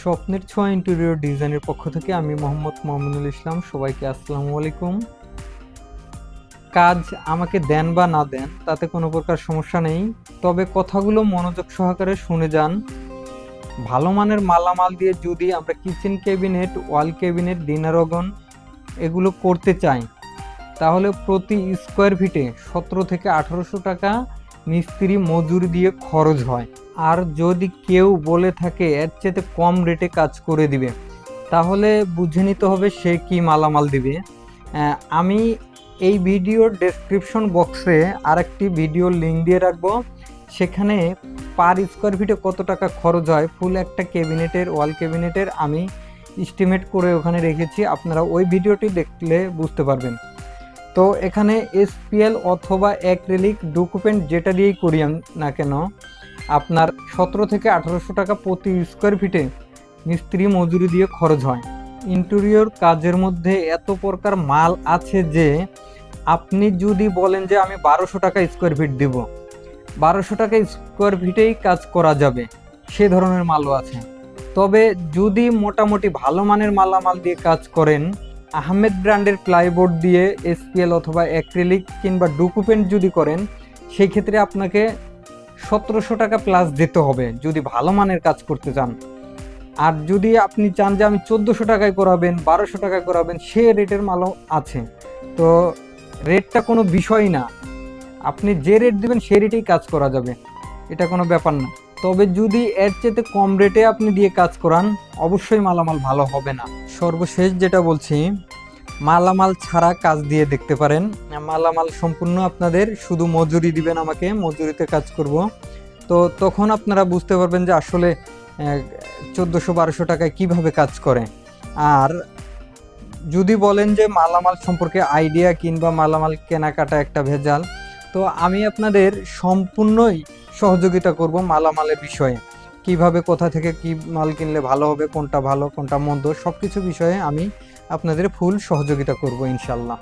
স্বপ্নের ছোঁয়া ইন্টেরিয়র ডিজাইনের পক্ষ থেকে আমি মোহাম্মদ মমিনুল ইসলাম। সবাইকে আসসালামু আলাইকুম। কাজ আমাকে দেন বা না দেন, তাতে কোনো প্রকার সমস্যা নেই। তবে কথাগুলো মনোযোগ সহকারে শুনে যান। ভালো মানের মালামাল দিয়ে যদি আমরা kitchen cabinet wall cabinet dinner wagon এগুলো করতে চাই, তাহলে প্রতি স্কোয়ার ফিটে সতেরো থেকে আঠারোশো টাকা মিস্ত্রি মজুরি দিয়ে খরচ হয়। আর যদি কেউ বলে থাকে, এর চেয়ে কম রেটে কাজ করে দিবে, তাহলে বুঝে নিতে হবে সে কি মালামাল দিবে। আমি এই ভিডিওর ডেসক্রিপশন বক্সে আরেকটি ভিডিও লিঙ্ক দিয়ে রাখব। সেখানে পার স্কোয়ার ফিটে কত টাকা খরচ হয় ফুল একটা ক্যাবিনেটের ওয়াল ক্যাবিনেটের আমি এস্টিমেট করে ওখানে রেখেছি, আপনারা ওই ভিডিওটি দেখলে বুঝতে পারবেন। তো এখানে এসপিএল অথবা অ্যাক্রেলিক ডকুমেন্ট যেটা দিয়েই করি না কেন আপনার সতেরো থেকে আঠারোশো টাকা প্রতি স্কোয়ার ফিটে মিস্ত্রি মজুরি দিয়ে খরচ হয়। ইন্টেরিয়র কাজের মধ্যে এত প্রকার মাল আছে যে, আপনি যদি বলেন যে আমি বারোশো টাকা স্কোয়ার ফিট দিব, বারোশো টাকা স্কোয়ার ফিটেই কাজ করা যাবে, সে ধরনের মালও আছে। তবে যদি মোটামুটি ভালো মানের মালামাল দিয়ে কাজ করেন, আহমেদ ব্র্যান্ডের প্লাইবোর্ড দিয়ে এসপিএল অথবা অ্যাক্রিলিক কিংবা ডুকুপেন্ট যদি করেন, সেই ক্ষেত্রে আপনাকে সতেরোশো টাকা প্লাস দিতে হবে, যদি ভালো মানের কাজ করতে চান। আর যদি আপনি চান যে আমি চোদ্দোশো টাকায় করাবেন, বারোশো টাকায় করাবেন, সে রেটের মালও আছে। তো রেটটা কোনো বিষয় না। আপনি যে রেট দেবেন সেই রেটেই কাজ করা যাবে। এটা কোনো ব্যাপার না। তবে যদি এর চেয়ে কম রেটে আপনি দিয়ে কাজ করান, অবশ্যই মালামাল ভালো হবে না। সর্বশেষ যেটা বলছি মালামাল ছাড়া কাজ দিয়ে দেখতে পারেন। মালামাল সম্পূর্ণ আপনাদের, শুধু মজুরি দিবেন আমাকে, মজুরিতে কাজ করব। তো তখন আপনারা বুঝতে পারবেন যে আসলে চোদ্দোশো বারোশো টাকায় কীভাবে কাজ করে। আর যদি বলেন যে মালামাল সম্পর্কে আইডিয়া কিংবা মালামাল কেনাকাটা একটা ভেজাল, তো আমি আপনাদের সম্পূর্ণই সহযোগিতা করব মালামালের বিষয়ে। কীভাবে, কোথা থেকে কি মাল কিনলে ভালো হবে, কোনটা ভালো, কোনটা মন্দ সব কিছু বিষয়ে আমি আপনাদের ফুল সহযোগিতা করব ইনশাল্লাহ।